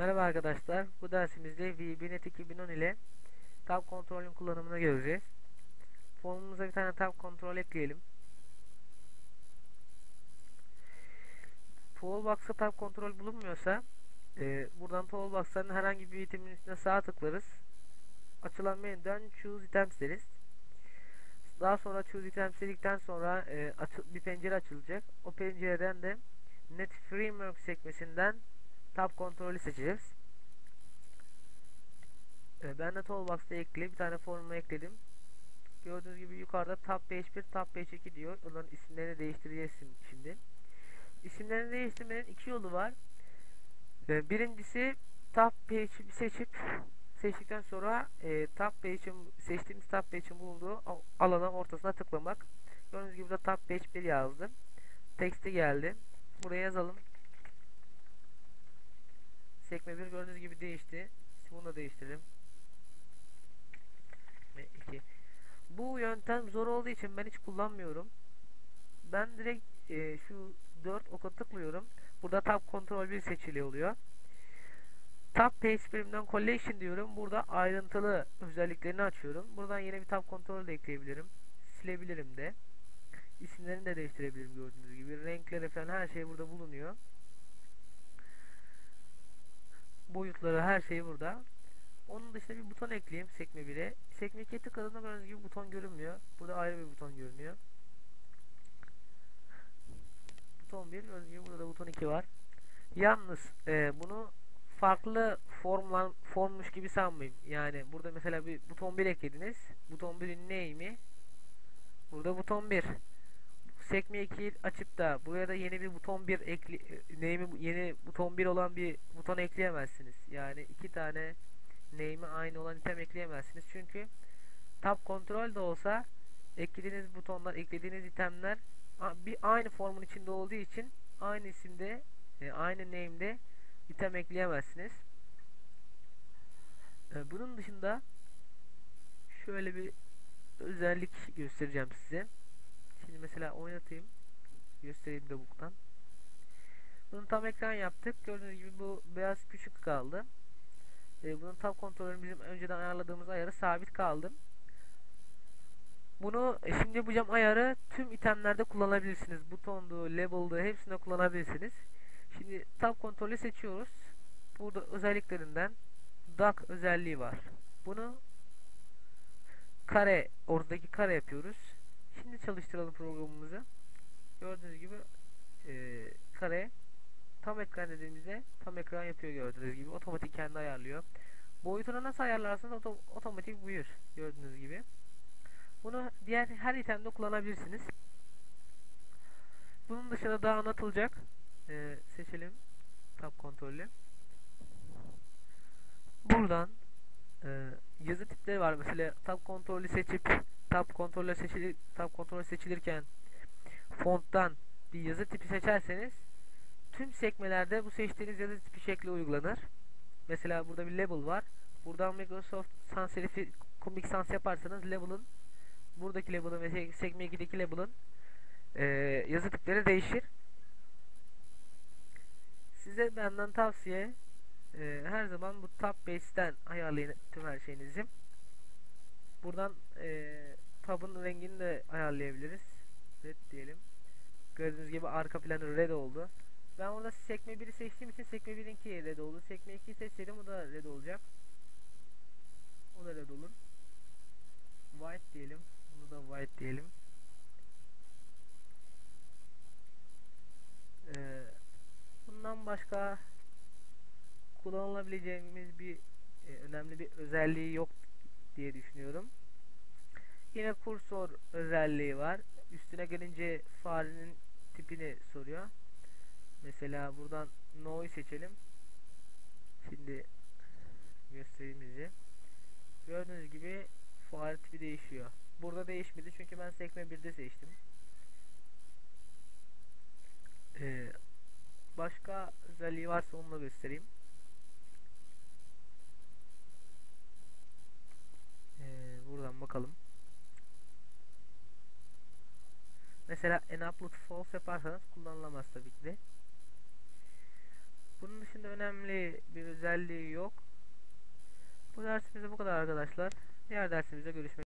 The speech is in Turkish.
Merhaba arkadaşlar. Bu dersimizde VBNet 2010 ile tab kontrolün kullanımını göreceğiz. Formumuza bir tane tab kontrol ekleyelim. Toolbox'ta tab kontrol bulunmuyorsa e, buradan Toolbox'ların herhangi bir itemin üstüne sağ tıklarız. Açılan menüden Choose Items deriz. Daha sonra Choose Items dedikten sonra e, bir pencere açılacak. O pencereden de Net Framework sekmesinden tab kontrolü seçeceğiz. Ee, ben de Toolbox'ta ekle bir tane formu ekledim. Gördüğünüz gibi yukarıda tab page 1, tab page 2 diyor. Onların isimlerini değiştireceğiz şimdi. İsimlerini değiştirmenin iki yolu var. Ee, birincisi tab page'i seçip seçtikten sonra e, tab page'in seçtiğimiz tab page'in bulunduğu alana ortasına tıklamak. Gördüğünüz gibi de tab page 1 yazdım. Teksti geldi. Buraya yazalım. Sekme 1 gördüğünüz gibi değişti. Bunu da değiştirelim. Ve 2. Bu yöntem zor olduğu için ben hiç kullanmıyorum. Ben direkt e, şu 4 oka tıklıyorum. Burada tab kontrol 1 seçili oluyor. Tab page birimden collection diyorum. Burada ayrıntılı özelliklerini açıyorum. Buradan yine bir tab kontrol de ekleyebilirim. Silebilirim de. İsimlerini de değiştirebilirim gördüğünüz gibi. Renkleri falan her şey burada bulunuyor boyutları her şey burada. Onun dışında bir buton ekleyeyim sekme 1'e. Sekme 2'ye tıkladığımda gördüğünüz gibi buton görünmüyor. Burada ayrı bir buton görünüyor. Buton 1 gördüğünüz gibi burada da buton 2 var. Yalnız e, bunu farklı formlan formmuş gibi sanmayın. Yani burada mesela bir buton 1 eklediniz. Buton 1'in neyimi? Burada buton 1 sekme 2'yi açıp da buraya da yeni bir buton 1 ekli name'i yeni buton 1 olan bir buton ekleyemezsiniz. Yani iki tane name'i aynı olan item ekleyemezsiniz. Çünkü tab kontrol de olsa eklediğiniz butonlar, eklediğiniz itemler bir aynı formun içinde olduğu için aynı isimde, e, aynı name'de item ekleyemezsiniz. E, bunun dışında şöyle bir özellik göstereceğim size. Mesela oynatayım. Göstereyim de buktan. Bunu tam ekran yaptık. Gördüğünüz gibi bu beyaz küçük kaldı. Ee, bunun tam kontrolünü bizim önceden ayarladığımız ayarı sabit kaldı. Bunu e, şimdi yapacağım ayarı tüm itemlerde kullanabilirsiniz. Butondu, label'dı hepsinde kullanabilirsiniz. Şimdi tab kontrolü seçiyoruz. Burada özelliklerinden duck özelliği var. Bunu kare, oradaki kare yapıyoruz. Şimdi çalıştıralım programımızı. Gördüğünüz gibi e, kare tam ekran dediğimizde tam ekran yapıyor gördüğünüz gibi. Otomatik kendi ayarlıyor. Boyutunu nasıl ayarlarsanız oto otomatik buyur gördüğünüz gibi. Bunu diğer her itemde kullanabilirsiniz. Bunun dışında daha anlatılacak. Ee, seçelim. Tab kontrolü. Buradan e, yazı tipleri var. Mesela tab kontrolü seçip tab kontrolü seçilir tab kontrolü seçilirken fonttan bir yazı tipi seçerseniz tüm sekmelerde bu seçtiğiniz yazı tipi şekli uygulanır. Mesela burada bir label var. Buradan Microsoft Sans serifi Comic Sans yaparsanız label'ın buradaki label'ın ve sekme 2'deki label'ın e, yazı tipleri değişir. Size benden tavsiye e, her zaman bu tab base'ten ayarlayın tüm her şeyinizi. Buradan e, tabın rengini de ayarlayabiliriz. Red diyelim. Gördüğünüz gibi arka planı red oldu. Ben orada sekme 1'i seçtiğim için sekme 1'inki red oldu. Sekme 2'yi seçseydim o da red olacak. O da red olur. White diyelim. Bunu da white diyelim. Ee, bundan başka kullanılabileceğimiz bir e, önemli bir özelliği yok diye düşünüyorum. Yine kursor özelliği var. Üstüne gelince farenin tipini soruyor. Mesela buradan no'yu seçelim. Şimdi göstereyim bize. Gördüğünüz gibi fare tipi değişiyor. Burada değişmedi çünkü ben sekme 1'de seçtim. Ee, başka özelliği varsa onu da göstereyim. Ee, buradan bakalım. Mesela en upload false yaparsanız kullanılamaz tabii ki de. Bunun dışında önemli bir özelliği yok. Bu dersimizde bu kadar arkadaşlar. Diğer dersimizde görüşmek